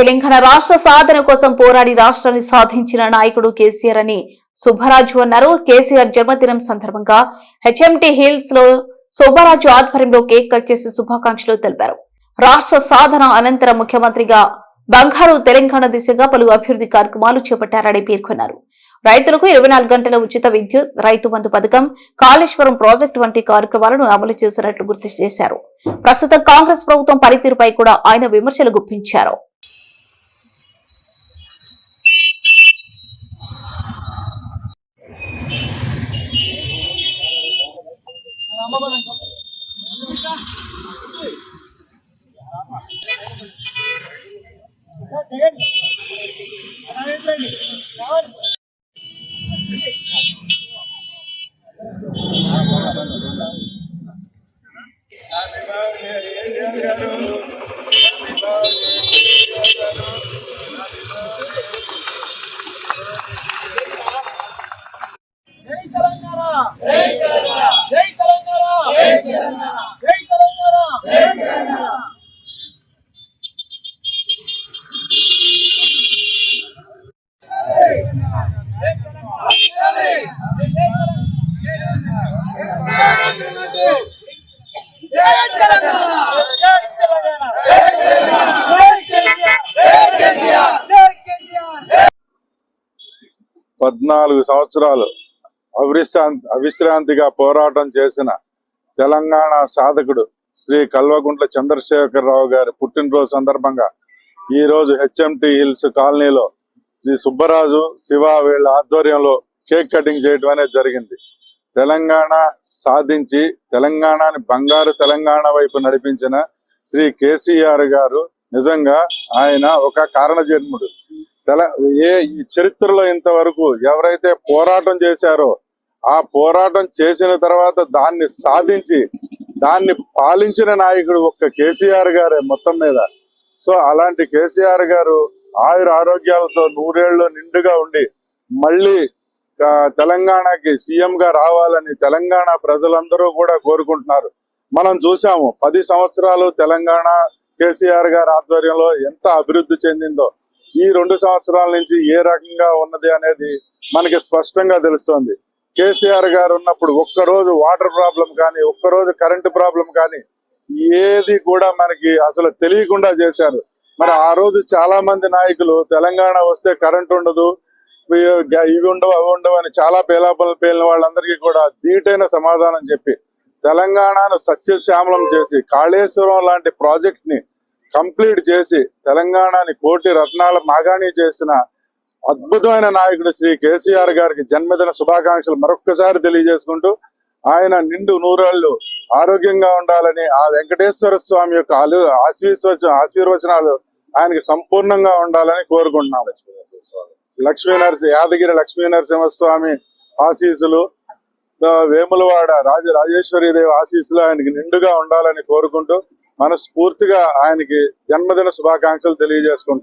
తెలంగాణ రాష్ట్ర సాధన కోసం పోరాడి రాష్ట్రాన్ని సాధించిన నాయకుడు కేసీఆర్ అని సుబ్బరాజు అన్నారు. కేసీఆర్ జన్మదినం సందర్భంగా హెచ్ఎంటీ హిల్స్లో సుబ్బరాజు ఆధ్వర్యంలో కేక్ కట్ చేసి శుభాకాంక్షలు తెలిపారు. రాష్ట్ర సాధన అనంతరం ముఖ్యమంత్రిగా బంగారు తెలంగాణ దిశగా పలు అభివృద్ధి కార్యక్రమాలు చేపట్టారని పేర్కొన్నారు. రైతులకు ఇరవై నాలుగు గంటల ఉచిత విద్యుత్ రైతు బంధు పథకం కాళేశ్వరం ప్రాజెక్టు వంటి కార్యక్రమాలను అమలు చేసినట్లు గుర్తు చేశారు. ప్రస్తుతం కాంగ్రెస్ ప్రభుత్వం పనితీరుపై కూడా ఆయన విమర్శలు గుప్పించారు. Hey! పద్నాలుగు సంవత్సరాలు అవిశ్రాంతి అవిశ్రాంతిగా పోరాటం చేసిన తెలంగాణ సాధకుడు శ్రీ కల్వకుంట్ల చంద్రశేఖరరావు గారి పుట్టినరోజు సందర్భంగా ఈ రోజు హెచ్ఎంటి హిల్స్ కాలనీలో శ్రీ సుబ్బరాజు శివ వీళ్ళ ఆధ్వర్యంలో కేక్ కటింగ్ చేయడం అనేది జరిగింది. తెలంగాణ సాధించి తెలంగాణని బంగారు తెలంగాణ వైపు నడిపించిన శ్రీ కేసీఆర్ గారు నిజంగా ఆయన ఒక కారణ జన్ముడు తెల ఏ ఈ చరిత్రలో ఇంతవరకు ఎవరైతే పోరాటం చేశారో ఆ పోరాటం చేసిన తర్వాత దాన్ని సాధించి దాన్ని పాలించిన నాయకుడు ఒక్క కేసీఆర్ గారే మొత్తం మీద. సో అలాంటి కేసీఆర్ గారు ఆయుర ఆరోగ్యాలతో నూరేళ్ళు నిండుగా ఉండి మళ్ళీ తెలంగాణకి సీఎం గా రావాలని తెలంగాణ ప్రజలందరూ కూడా కోరుకుంటున్నారు. మనం చూసాము పది సంవత్సరాలు తెలంగాణ కేసీఆర్ గారి ఆధ్వర్యంలో ఎంత అభివృద్ధి చెందిందో ఈ రెండు సంవత్సరాల నుంచి ఏ రకంగా ఉన్నది అనేది మనకి స్పష్టంగా తెలుస్తోంది. కేసీఆర్ గారు ఉన్నప్పుడు ఒక్కరోజు వాటర్ ప్రాబ్లం కానీ ఒక్కరోజు కరెంటు ప్రాబ్లం కానీ ఏది కూడా మనకి అసలు తెలియకుండా చేశారు. మరి ఆ రోజు చాలా మంది నాయకులు తెలంగాణ వస్తే కరెంట్ ఉండదు ఇవి ఉండవు అవి ఉండవు అని చాలా పేలాపలు పేలిన వాళ్ళందరికీ కూడా ధీటైన సమాధానం చెప్పి తెలంగాణను సస్యశ్యామలం చేసి కాళేశ్వరం లాంటి ప్రాజెక్ట్ని కంప్లీట్ చేసి తెలంగాణని కోటి రత్నాల మాగాణి చేసిన అద్భుతమైన నాయకుడు శ్రీ కేసీఆర్ గారికి జన్మదిన శుభాకాంక్షలు మరొక్కసారి తెలియజేసుకుంటూ ఆయన నిండు నూరాళ్ళు ఆరోగ్యంగా ఉండాలని ఆ వెంకటేశ్వర స్వామి యొక్క ఆలు ఆశీర్వచ ఆశీర్వచనాలు ఆయనకి సంపూర్ణంగా ఉండాలని కోరుకుంటున్నాను లక్ష్మీ నరసి యాదగిరి లక్ష్మీ నరసింహస్వామి ఆశీస్సులు. వేములవాడ రాజ రాజేశ్వరి దేవి ఆశీస్సులు ఆయనకి నిండుగా ఉండాలని కోరుకుంటూ మనస్ఫూర్తిగా ఆయనకి జన్మదిన శుభాకాంక్షలు తెలియజేసుకుంటున్నాను